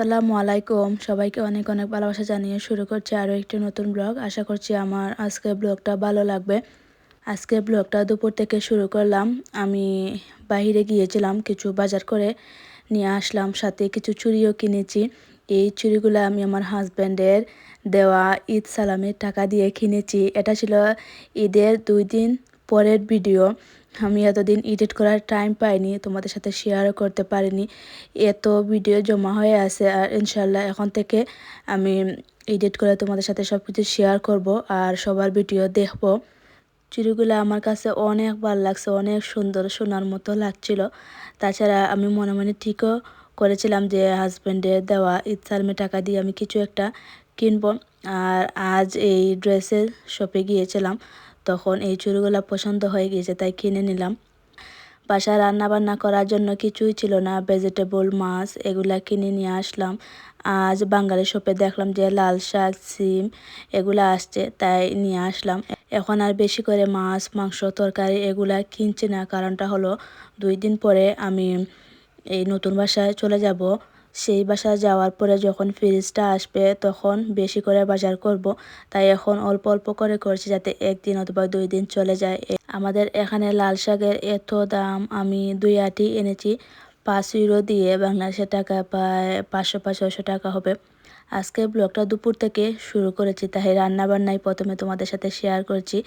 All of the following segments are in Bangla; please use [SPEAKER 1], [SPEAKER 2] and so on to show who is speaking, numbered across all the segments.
[SPEAKER 1] আসসালামু আলাইকুম। সবাইকে অনেক অনেক ভালোবাসা জানিয়ে শুরু করছি আরও একটি নতুন ব্লগ। আশা করছি আমার আজকের ব্লগটা ভালো লাগবে। আজকে ব্লগটা দুপুর থেকে শুরু করলাম। আমি বাহিরে গিয়েছিলাম কিছু বাজার করে নিয়ে আসলাম, সাথে কিছু চুড়িও কিনেছি। এই চুড়িগুলো আমি আমার হাজব্যান্ডের দেওয়া ঈদ সালামের টাকা দিয়ে কিনেছি। এটা ছিল ঈদের দুই দিন পরের ভিডিও। আমি এতদিন এডিট করার টাইম পাইনি, তোমাদের সাথে শেয়ারও করতে পারিনি। এত ভিডিও জমা হয়ে আছে আর ইনশাল্লাহ এখন থেকে আমি এডিট করে তোমাদের সাথে সব কিছু শেয়ার করব আর সবার ভিডিও দেখব। চুড়িগুলো আমার কাছে অনেক ভালো লাগছে, অনেক সুন্দর শোনার মতো লাগছিল। তাছাড়া আমি মনে মনে ঠিকও করেছিলাম যে হাজব্যান্ডের দেওয়া ইচ্ছালমে টাকা দিয়ে আমি কিছু একটা কিনবো। আর আজ এই ড্রেসের শপে গিয়েছিলাম। তখন এই চুড়িগুলো পছন্দ হয়ে গিয়েছে, তাই কিনে নিলাম। বাসায় রান্না বান্না করার জন্য কিছুই ছিল না ভেজিটেবল মাছ এগুলা কিনে নিয়ে আসলাম। আজ বাঙালি শপে দেখলাম যে লাল শাক, সিম এগুলা আসছে, তাই নিয়ে আসলাম। এখন আর বেশি করে মাছ, মাংস, তরকারি এগুলা কিনছি না, কারণটা হলো দুই দিন পরে আমি এই নতুন বাসায় চলে যাব। সেই বাসা যাওয়ার পরে যখন ফ্রিজটা আসবে, তখন বেশি করে বাজার করব। তাই এখন অল্প অল্প করে করছি যাতে একদিন অথবা দুই দিন চলে যায়। আমাদের এখানে লাল শাকের এত দাম। আমি দুই আটি এনেছি। পাঁচ ইউরো দিয়ে বাংলাদেশের টাকা প্রায় পাঁচশো পাঁচশো টাকা হবে। আজকে ব্লগটা দুপুর থেকে শুরু করেছি। তাই রান্নাবান্নাই প্রথমে তোমাদের সাথে শেয়ার করছি।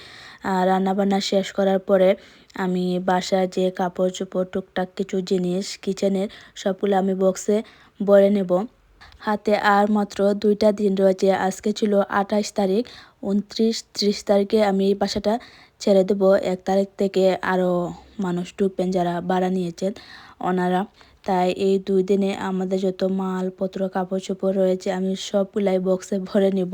[SPEAKER 1] রান্নাবান্না শেষ করার পরে আমি বাসার যে কাপড় চোপড় টুকটাক কিছু জিনিস কিচেনের সবগুলো আমি বক্সে ভরে নেব। হাতে আর মাত্র দুইটা দিন রয়েছে। আজকে ছিল আঠাশ তারিখ, উনত্রিশ, ত্রিশ তারিখে আমি এই বাসাটা ছেড়ে দেবো। এক তারিখ থেকে আরও মানুষ ঢুকবেন যারা ভাড়া নিয়েছেন, ওনারা। তাই এই দুই দিনে আমাদের যত মালপত্র কাপড় চোপড় রয়েছে, আমি সবগুলাই বক্সে ভরে নিব।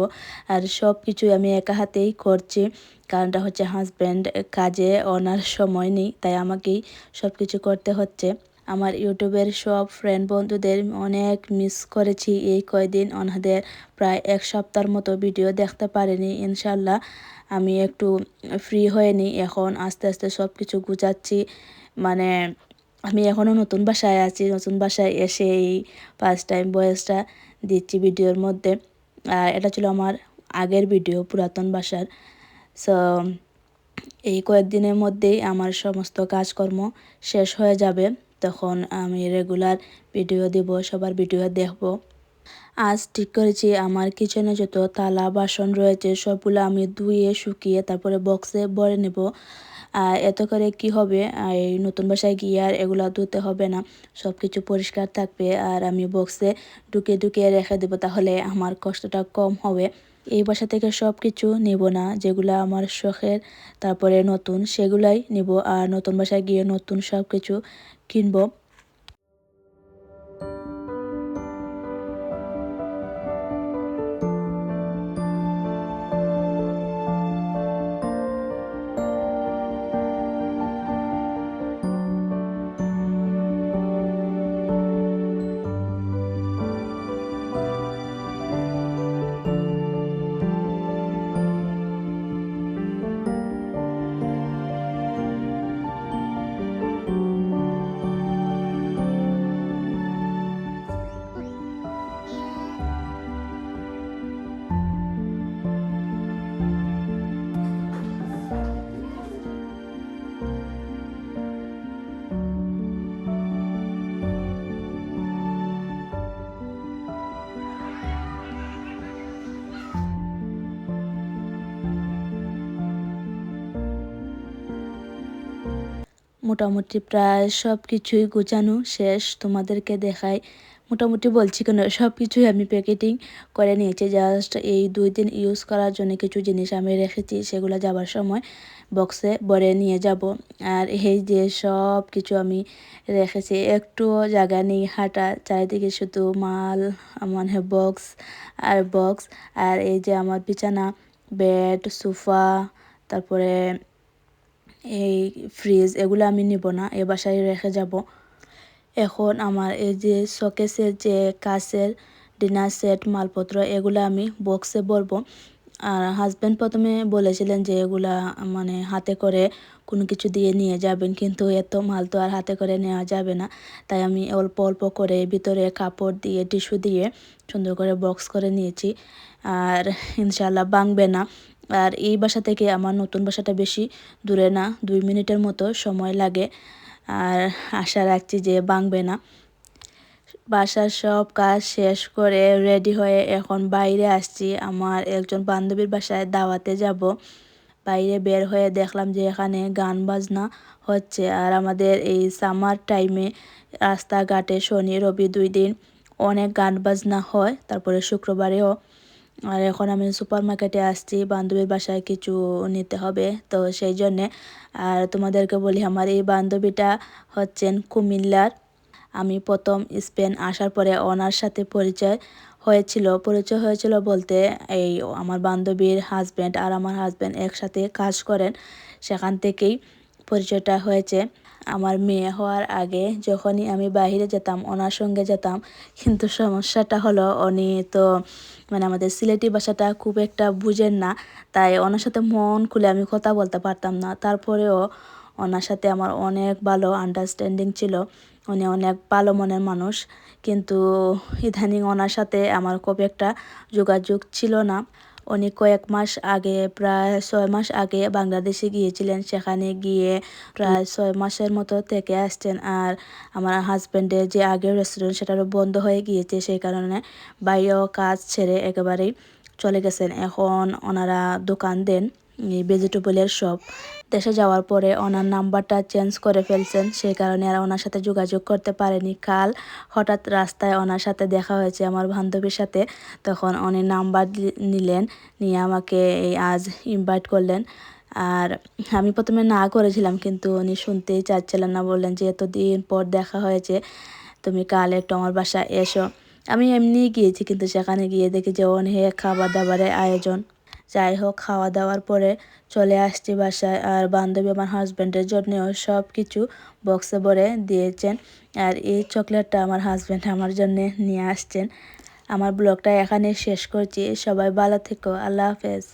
[SPEAKER 1] আর সব কিছুই আমি একা হাতেই করছি। কারণটা হচ্ছে হাজব্যান্ড কাজে ওনার সময় নেই, তাই আমাকেই সব কিছু করতে হচ্ছে। আমার ইউটিউবের সব ফ্রেন্ড বন্ধুদের অনেক মিস করেছি। এই কয়দিন ওনাদের প্রায় এক সপ্তাহের মতো ভিডিও দেখতে পারিনি, ইনশাল্লাহ। আমি একটু ফ্রি হয়ে নিই, এখন আস্তে আস্তে সব কিছু গুছাচ্ছি। মানে আমি এখনও নতুন বাসায় আছি, নতুন বাসায় এসে এই ফার্স্ট টাইম বয়সটা দিচ্ছি ভিডিওর মধ্যে। এটা ছিল আমার আগের ভিডিও পুরাতন বাসার। সো এই কয়েকদিনের মধ্যেই আমার সমস্ত কাজকর্ম শেষ হয়ে যাবে। তখন আমি রেগুলার ভিডিও দিব, সবার ভিডিও দেখব। আজ ঠিক করেছি, আমার কিচেনে যত তালা, বাসন রয়েছে, সবগুলো আমি ধুয়ে, শুকিয়ে, তারপরে বক্সে ভরে নেব। এত করে কি হবে? এই নতুন বাসায় গিয়ে আর এগুলো ধুতে হবে না। সব কিছু পরিষ্কার থাকবে আর আমি বক্সে ঢুকে ঢুকে রেখে দেবো, তাহলে আমার কষ্টটা কম হবে। এই বাসা থেকে সব কিছু নেব না, যেগুলো আমার শখের, তারপরে নতুন, সেগুলাই নেব। আর নতুন বাসায় গিয়ে নতুন সব কিছু কিনবো। মোটামুটি প্রায় সব কিছুই গোছানো শেষ তোমাদেরকে দেখাই। মোটামুটি বলছি কেন, সব কিছুই আমি প্যাকেটিং করে নিয়েছি। জাস্ট এই দুই দিন ইউজ করার জন্য কিছু জিনিস আমি রেখেছি, সেগুলো যাবার সময় বক্সে ভরে নিয়ে যাব। আর এই যে সব কিছু আমি রেখেছি, একটুও জায়গা নেই হাঁটা, চারিদিকে শুধু মাল মানে বক্স আর বক্স আর এই যে আমার বিছানা বেড সোফা তারপরে এই ফ্রিজ এগুলো আমি নিব না, এ বাসায় রেখে যাব। এখন আমার এই যে শোকেসের যে কাছের ডিনার সেট মালপত্র, এগুলো আমি বক্সে ভরবো। আর হাজব্যান্ড প্রথমে বলেছিলেন যে এগুলা মানে হাতে করে কোনো কিছু দিয়ে নিয়ে যাবেন, কিন্তু এত মাল তো আর হাতে করে নেওয়া যাবে না। তাই আমি অল্প অল্প করে ভিতরে কাপড় দিয়ে টিস্যু দিয়ে সুন্দর করে বক্স করে নিয়েছি। আর ইনশাল্লাহ ভাঙবে না। আর এই বাসা থেকে আমার নতুন বাসাটা বেশি দূরে না, দুই মিনিটের মতো সময় লাগে। আর আশা রাখছি যে ভাঙবে না। বাসার সব কাজ শেষ করে রেডি হয়ে এখন বাইরে আসছি। আমার একজন বান্ধবীর বাসায় দাওয়াতে যাব। বাইরে বের হয়ে দেখলাম যে এখানে গান বাজনা হচ্ছে। আর আমাদের এই সামার টাইমে রাস্তাঘাটে শনি, রবি দুই দিন অনেক গান বাজনা হয়। তারপরে শুক্রবারেও আর এখন আমি সুপার মার্কেটে আসছি, বান্ধবীর বাসায় কিছু নিতে হবে, তো সেই জন্যে। আর তোমাদেরকে বলি, আমার এই বান্ধবীটা হচ্ছেন কুমিল্লার। আমি প্রথম স্পেন আসার পরে ওনার সাথে পরিচয় হয়েছিল। পরিচয় হয়েছিল বলতে এই আমার বান্ধবীর হাজব্যান্ড আর আমার হাজব্যান্ড একসাথে কাজ করেন, সেখান থেকেই পরিচয়টা হয়েছে। আমার মেয়ে হওয়ার আগে যখনই আমি বাহিরে যেতাম, ওনার সঙ্গে যেতাম, কিন্তু সমস্যাটা হলো উনি তো মানে আমাদের সিলেটি ভাষাটা খুব একটা বুঝেন না, তাই ওনার সাথে মন খুলে আমি কথা বলতে পারতাম না। তারপরেও ওনার সাথে আমার অনেক ভালো আন্ডারস্ট্যান্ডিং ছিল, উনি অনেক ভালো মনের মানুষ, কিন্তু ইদানিং ওনার সাথে আমার খুব একটা যোগাযোগ ছিল না। উনি কয়েক মাস আগে, প্রায় ছয় মাস আগে বাংলাদেশে গিয়েছিলেন। সেখানে গিয়ে প্রায় ছয় মাসের মতো থেকে আসছেন। আর আমার হাজব্যান্ডের যে আগের রেস্টুরেন্ট সেটারও বন্ধ হয়ে গিয়েছে, সেই কারণে বাইরেও কাজ ছেড়ে একেবারেই চলে গেছেন। এখন ওনারা দোকান দেন। ভেজিটেবলের শপ দেশে যাওয়ার পরে ওনার নাম্বারটা চেঞ্জ করে ফেলছেন, সেই কারণে আর ওনার সাথে যোগাযোগ করতে পারেনি। কাল হঠাৎ রাস্তায় ওনার সাথে দেখা হয়েছে আমার বান্ধবীর সাথে। তখন উনি নাম্বার নিলেন, নিয়ে আমাকে এই আজ ইনভাইট করলেন। আর আমি প্রথমে না করেছিলাম, কিন্তু উনি শুনতেই চাচ্ছিলেন না, বললেন যে এতদিন পর দেখা হয়েছে, তুমি কাল একটু আমার বাসায় এসো। আমি এমনিই গিয়েছি, কিন্তু সেখানে গিয়ে দেখি যে অনেক খাবার দাবারের আয়োজন। যাই হোক খাওয়া দাওয়ার পরে চলে আসছি বাসায় আর বান্ধবী আমার হাজব্যান্ডের জন্যেও সব কিছু বক্সে ভরে দিয়েছেন। আর এই চকলেটটা আমার হাজব্যান্ড আমার জন্যে নিয়ে আসছেন। আমার ব্লগটা এখানে শেষ করছি। সবাই ভালো থেকো। আল্লাহ হাফেজ।